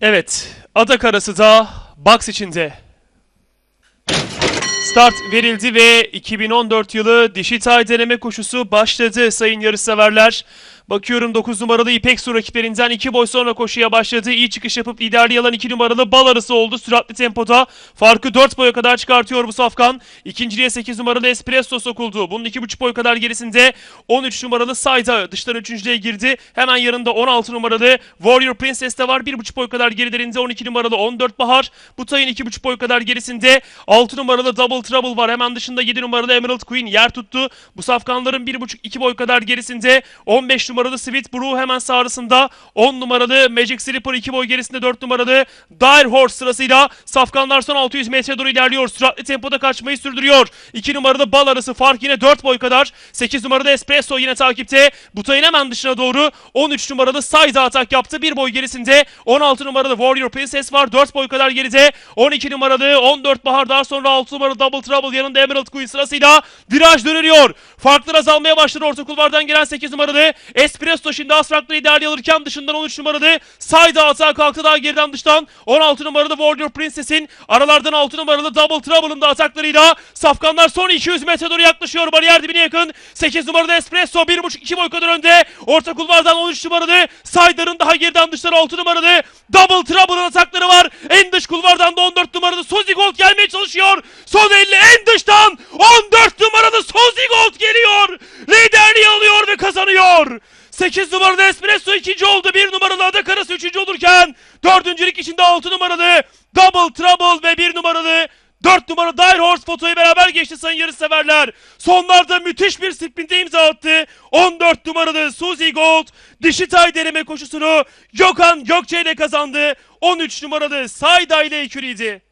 Evet, adak arası da box içinde. Start verildi ve 2014 yılı dişi tay deneme koşusu başladı sayın yarışseverler. Bakıyorum 9 numaralı İpek Su rakiplerinden 2 boy sonra koşuya başladı. İyi çıkış yapıp liderliği alan 2 numaralı bal arası oldu. Süratli tempoda farkı 4 boya kadar çıkartıyor bu safkan. İkinciliğe 8 numaralı Espresso sokuldu. Bunun 2,5 boy kadar gerisinde 13 numaralı Sayda dıştan üçüncülüğe girdi. Hemen yanında 16 numaralı Warrior Princess de var. 1,5 boy kadar gerilerinde 12 numaralı 14 Bahar. Bu tayın 2,5 boy kadar gerisinde 6 numaralı Double Trouble var. Hemen dışında 7 numaralı Emerald Queen yer tuttu. Bu safkanların 1,5-2 boy kadar gerisinde 15 numaralı Sweet Brew hemen sağrısında 10 numaralı Magic Slipper 2 boy gerisinde 4 numaralı Dire Horse sırasıyla safkanlar son 600 metre doğru ilerliyor. Süratli tempoda kaçmayı sürdürüyor. 2 numaralı Bal arası fark yine 4 boy kadar. 8 numaralı Espresso yine takipte. Butayın hemen dışına doğru 13 numaralı Sayda atak yaptı. 1 boy gerisinde 16 numaralı Warrior Princess var. 4 boy kadar geride. 12 numaralı 14 Bahar daha sonra 6 numaralı Double Trouble yanında Emerald Queen sırasıyla viraj dönülüyor. Farklar azalmaya başladı. Orta kulvardan gelen 8 numaralı Espresso şimdi Asfrak'la liderliği alırken dışından 13 numaralı Sayda atağa kalktı daha geriden dıştan 16 numaralı Warrior Princess'in aralardan 6 numaralı Double Trouble'ın da ataklarıyla Safkanlar son 200 metre doğru yaklaşıyor. Bariyer dibine yakın. 8 numaralı Espresso 1.5-2 boy kadar önde. Orta kulvardan 13 numaralı Saydar'ın daha geriden dıştan 6 numaralı Double Trouble'ın atakları var. En dış kulvardan da 14 numaralı Suzy Gold gelmeye çalışıyor. Son 50 en dıştan 14 numaralı Suzy Gold geliyor. Liderliği alıyor ve kazanıyor. 8 numaralı Espresso ikinci oldu. 1 numaralı Adak Arası üçüncü olurken dördüncülük içinde 6 numaralı Double Trouble ve 1 numaralı 4 numara Dire Horse fotoyu beraber geçti sayın yarışseverler. Sonlarda müthiş bir sprinte imza attı. 14 numaralı Suzy Gold dişi tay deneme koşusunu Gökhan Gökçe ile kazandı. 13 numaralı Sayda ile ikiliydi.